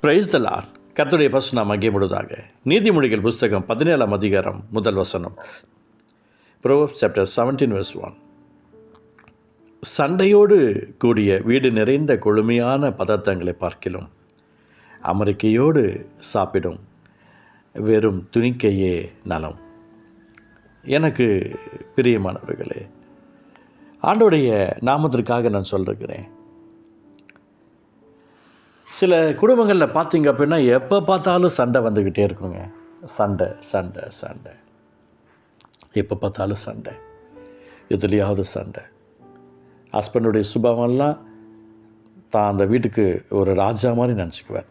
Praise the Lord bus பசு நாம் முழுதாக நீதிமொழிகள் புஸ்தகம் பதினேழாம் அதிகாரம் முதல் வசனம். Pro chapter seventeen verse one சண்டையோடு கூடிய வீடு நிறைந்த கொழுமையான பதார்த்தங்களை பார்க்கிலும் அமெரிக்கையோடு சாப்பிடும் வெறும் துணிக்கையே நலம். எனக்கு பிரியமானவர்களே ஆண்டோடைய நாமத்திற்காக நான் சொல்லிருக்கிறேன் சில குடும்பங்களில் பார்த்தீங்க அப்படின்னா எப்போ பார்த்தாலும் சண்டை வந்துக்கிட்டே இருக்குங்க. சண்டை சண்டை சண்டை. எப்போ பார்த்தாலும் சண்டை. எதுலேயாவது சண்டை. ஹஸ்பண்டுடைய சுபாவம்லாம் தான் அந்த வீட்டுக்கு ஒரு ராஜா மாதிரி நினச்சிக்குவார்.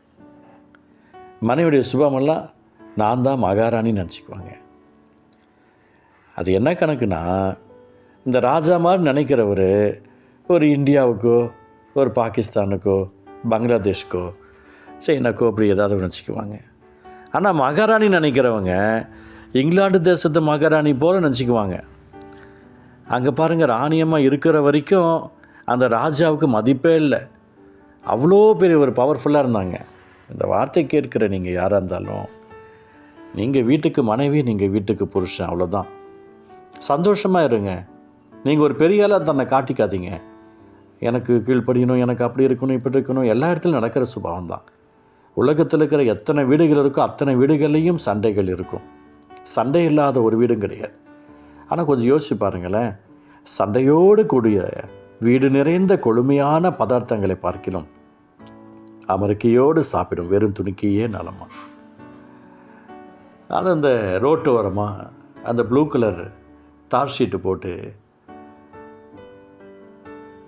மனைவியுடைய சுபாவமெல்லாம் நான் தான் மகாராணின்னு நினச்சிக்குவாங்க. அது என்ன கணக்குனா இந்த ராஜா மாதிரி நினைக்கிறவர் ஒரு இந்தியாவுக்கோ ஒரு பாகிஸ்தானுக்கோ பங்களாதேஷ்க்கோ சைனாக்கோ அப்படி ஏதாவது நினச்சிக்குவாங்க. ஆனால் மகாராணி நினைக்கிறவங்க இங்கிலாந்து தேசத்து மகாராணி போல் நினச்சிக்குவாங்க. அங்கே பாருங்கள் ராணியமாக இருக்கிற வரைக்கும் அந்த ராஜாவுக்கு மதிப்பே இல்லை. அவ்வளோ பெரிய ஒரு பவர்ஃபுல்லாக இருந்தாங்க. இந்த வார்த்தை கேட்கிற நீங்கள் யாராக இருந்தாலும் நீங்கள் வீட்டுக்கு மனைவி நீங்கள் வீட்டுக்கு புருஷன் அவ்வளோதான் சந்தோஷமாக இருங்க. நீங்கள் ஒரு பெரிய ஆளாக தன்னை காட்டிக்காதீங்க. எனக்கு கீழ்ப்படியணும் எனக்கு அப்படி இருக்கணும் இப்படி இருக்கணும் எல்லா இடத்துலையும் நடக்கிற சுபாவம் தான். உலகத்தில் இருக்கிற எத்தனை வீடுகள் இருக்கோ அத்தனை வீடுகள்லேயும் சண்டைகள் இருக்கும். சண்டை இல்லாத ஒரு வீடும் கிடையாது. ஆனால் கொஞ்சம் யோசிச்சு பாருங்களேன். சண்டையோடு கூடிய வீடு நிறைந்த கொழுமையான பதார்த்தங்களை பார்க்கலாம் அமெரிக்கையோடு சாப்பிடும் வெறும் துணிக்கையே நலமா? அது அந்த ரோட்டு ஓரமாக அந்த ப்ளூ கலர் தார் ஷீட்டு போட்டு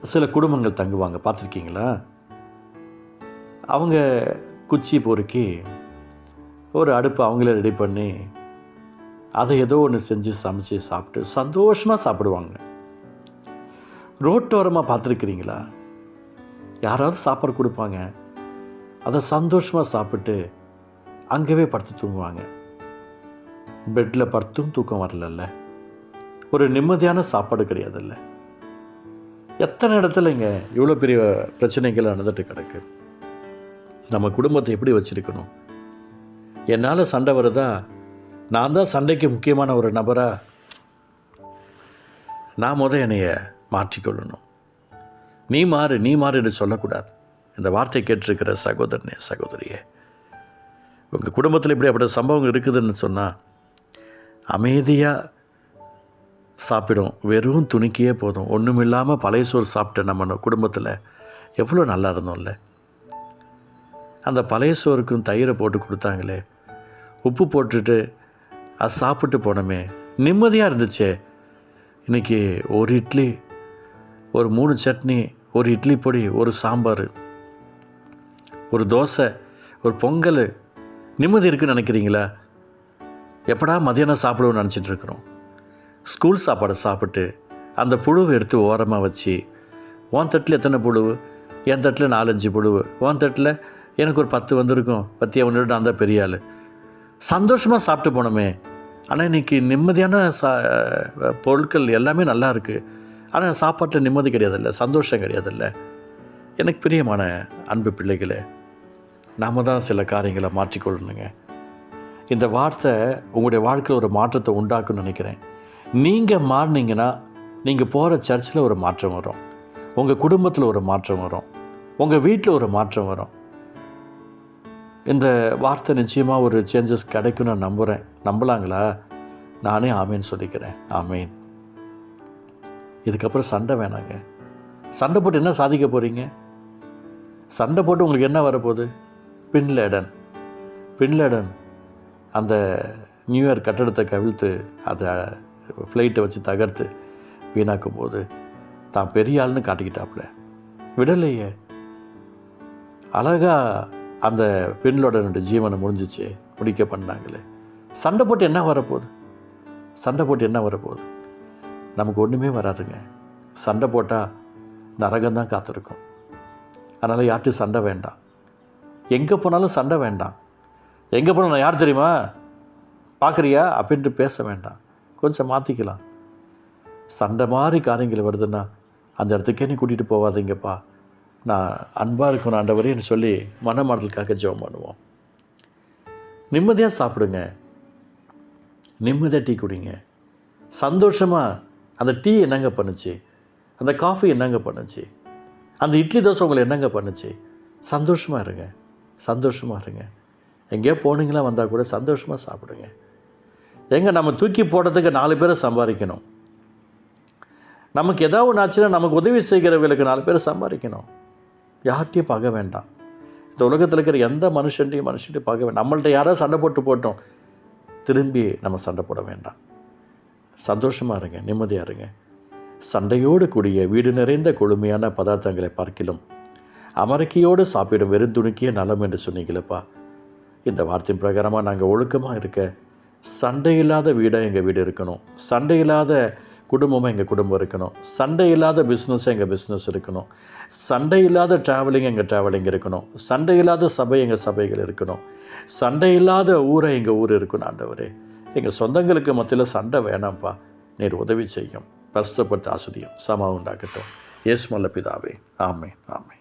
சில குடும்பங்கள் தங்குவாங்க பார்த்துருக்கீங்களா? அவங்க குச்சி பொறுக்கி ஒரு அடுப்பு அவங்களே ரெடி பண்ணி அதை ஏதோ ஒன்று செஞ்சு சமைச்சு சாப்பிட்டு சந்தோஷமாக சாப்பிடுவாங்க. ரோட்டோரமாக பார்த்துருக்குறீங்களா? யாராவது சாப்பாடு கொடுப்பாங்க. அதை சந்தோஷமாக சாப்பிட்டு அங்கேவே படுத்து தூங்குவாங்க. பெட்டில் படுத்தும் தூக்கம் வரலல்ல. ஒரு நிம்மதியான சாப்பாடு கிடையாதுல்ல. எத்தனை இடத்துல இங்கே இவ்வளோ பெரிய பிரச்சனைகள் நடந்துட்டு கிடக்கு? நம்ம குடும்பத்தை எப்படி வச்சுருக்கணும்? என்னால் சண்டை வருதா? நான் தான் சண்டைக்கு முக்கியமான ஒரு நபரா? நான் முத என்னைய மாற்றிக்கொள்ளணும். நீ மாறு நீ மாறு என்று சொல்லக்கூடாது. இந்த வார்த்தை கேட்டிருக்கிற சகோதரனே சகோதரியே. உங்கள் குடும்பத்தில் இப்படி அப்படி சம்பவம் இருக்குதுன்னு சொன்னால் அமைதியாக சாப்பிடும். வெறும் துணிக்கியே போதும். ஒன்றும் இல்லாமல் பழைய சோறு சாப்பிட்ட நம்ம குடும்பத்தில் எவ்வளோ நல்லா இருந்தோம்ல. அந்த பழைய சோறுக்கும் தயிரை போட்டு கொடுத்தாங்களே. உப்பு போட்டுட்டு அது சாப்பிட்டு போனோமே. நிம்மதியாக இருந்துச்சே. இன்றைக்கி ஒரு இட்லி ஒரு மூணு சட்னி ஒரு இட்லி பொடி ஒரு சாம்பார் ஒரு தோசை ஒரு பொங்கல். நிம்மதி இருக்குன்னு நினைக்கிறீங்களா? எப்படா மதியானம் சாப்பிடுவோம்னு நினச்சிட்டு இருக்கிறோம். ஸ்கூல் சாப்பாடை சாப்பிட்டு அந்த புழுவை எடுத்து ஓரமாக வச்சு உன் தட்டில் எத்தனை புழுவு என் தட்டில் நாலஞ்சு புழுவு உன் தட்டில் எனக்கு ஒரு பத்து வந்திருக்கும். பத்தியா ஒன்று நான் தான் பெரிய ஆள். சந்தோஷமாக சாப்பிட்டு போனோமே. ஆனால் இன்றைக்கி நிம்மதியான சா பொருட்கள் எல்லாமே நல்லா இருக்குது ஆனால் சாப்பாட்டில் நிம்மதி கிடையாதுல்ல சந்தோஷம் கிடையாதுல்ல. எனக்கு பிரியமான அன்பு பிள்ளைகளே நாம் தான் சில காரியங்களை மாற்றிக்கொள்ளணுங்க. இந்த வார்த்தை உங்களுடைய வாழ்க்கையில் ஒரு மாற்றத்தை உண்டாக்குன்னு நினைக்கிறேன். நீங்கள் மாறினீங்கன்னா நீங்கள் போகிற சர்ச்சில் ஒரு மாற்றம் வரும். உங்கள் குடும்பத்தில் ஒரு மாற்றம் வரும். உங்கள் வீட்டில் ஒரு மாற்றம் வரும். இந்த வார்த்தை நிச்சயமாக ஒரு சேஞ்சஸ் கிடைக்கும் நான் நம்புகிறேன் நம்பலாங்களா? நானே ஆமேன்னு சொல்லிக்கிறேன். ஆமேன். இதுக்கப்புறம் சண்டை வேணாங்க. சண்டை போட்டு என்ன சாதிக்க போகிறீங்க சண்டை போட்டு உங்களுக்கு என்ன வரப்போகுது? Bin Laden. Bin Laden. அந்த நியூ இயர் கட்டடத்தை கவிழ்த்து அதை ஃப்ளைட்டை வச்சு தகர்த்து வீணாக்கும் போது தான் பெரிய ஆள்னு காட்டிக்கிட்டாப்புல. விடலையே. அழகாக அந்த பெண்ணோட ரெண்டு ஜீவனை முடிஞ்சிச்சு முடிக்க பண்ணாங்களே. சண்டை போட்டு என்ன வரப்போகுது? சண்டை போட்டு என்ன வரப்போகுது? நமக்கு ஒன்றுமே வராதுங்க. சண்டை போட்டால் நரகம்தான் காத்திருக்கும். அதனால் யார்ட்டும் சண்டை வேண்டாம். எங்கே போனாலும் சண்டை வேண்டாம். எங்கே போனால் நான் யார் தெரியுமா? பார்க்குறியா? அப்படின்ட்டு பேச வேண்டாம். கொஞ்சம் மாற்றிக்கலாம் சண்டை மாதிரி காரியங்கள் வருதுன்னா அந்த இடத்துக்கே நீ கூட்டிகிட்டு போகாதீங்கப்பா நான் அன்பாக இருக்கணும் ஆண்டவரேன்னு சொல்லி மனமாடலுக்காக ஜெபம் பண்ணுவோம். நிம்மதியாக சாப்பிடுங்க. நிம்மதியாக டீ குடிங்க. சந்தோஷமாக அந்த டீ என்னங்க பண்ணுச்சு? அந்த காஃபி என்னங்க பண்ணுச்சு? அந்த இட்லி தோசை உங்களை என்னங்க பண்ணுச்சு? சந்தோஷமாக இருங்க. சந்தோஷமாக இருங்க. எங்கேயோ போனீங்களா வந்தால் கூட சந்தோஷமாக சாப்பிடுங்க. எங்கே நம்ம தூக்கி போடுறதுக்கு நாலு பேரை சம்பாதிக்கணும். நமக்கு ஏதாவது ஒன்று ஆச்சுன்னா நமக்கு உதவி செய்கிறவர்களுக்கு நாலு பேரை சம்பாதிக்கணும். யார்கிட்டையும் பார்க்க வேண்டாம். இந்த உலகத்தில் இருக்கிற எந்த மனுஷன்டையும் மனுஷன்ட்டையும் பார்க்க வேண்டாம். நம்மள்ட்ட யாராவது சண்டை போட்டு போட்டோம் திரும்பி நம்ம சண்டை போட வேண்டாம். சந்தோஷமாக இருங்க நிம்மதியாக இருங்க. சண்டையோடு கூடிய வீடு நிறைந்த கொழுமையான பதார்த்தங்களை பார்க்கிலும் அமரக்கியோடு சாப்பிடும் வெறுந்துணுக்கிய நலம் என்று சொன்னீங்களப்பா. இந்த வார்த்தையின் பிரகாரமாக நாங்கள் ஒழுக்கமாக இருக்க சண்டை இல்லாத வீடாக எங்கள் வீடு இருக்கணும். சண்டை இல்லாத குடும்பமாக எங்கள் குடும்பம் இருக்கணும். சண்டை இல்லாத பிஸ்னஸ் எங்கள் பிஸ்னஸ் இருக்கணும். சண்டை இல்லாத ட்ராவலிங் எங்கள் ட்ராவலிங் இருக்கணும். சண்டை இல்லாத சபை எங்கள் சபைகள் இருக்கணும். சண்டை இல்லாத ஊரை எங்கள் ஊர் இருக்கணும் ஆண்டவரே. எங்கள் சொந்தங்களுக்கு மத்தியில் சண்டை வேணாம்ப்பா. நீர் உதவி செய்யும். பிரஸ்தப்படுத்த ஆசிரியம் சமா உண்டாகட்டும். எஸ் மல்ல பிதாவே. ஆமே ஆமே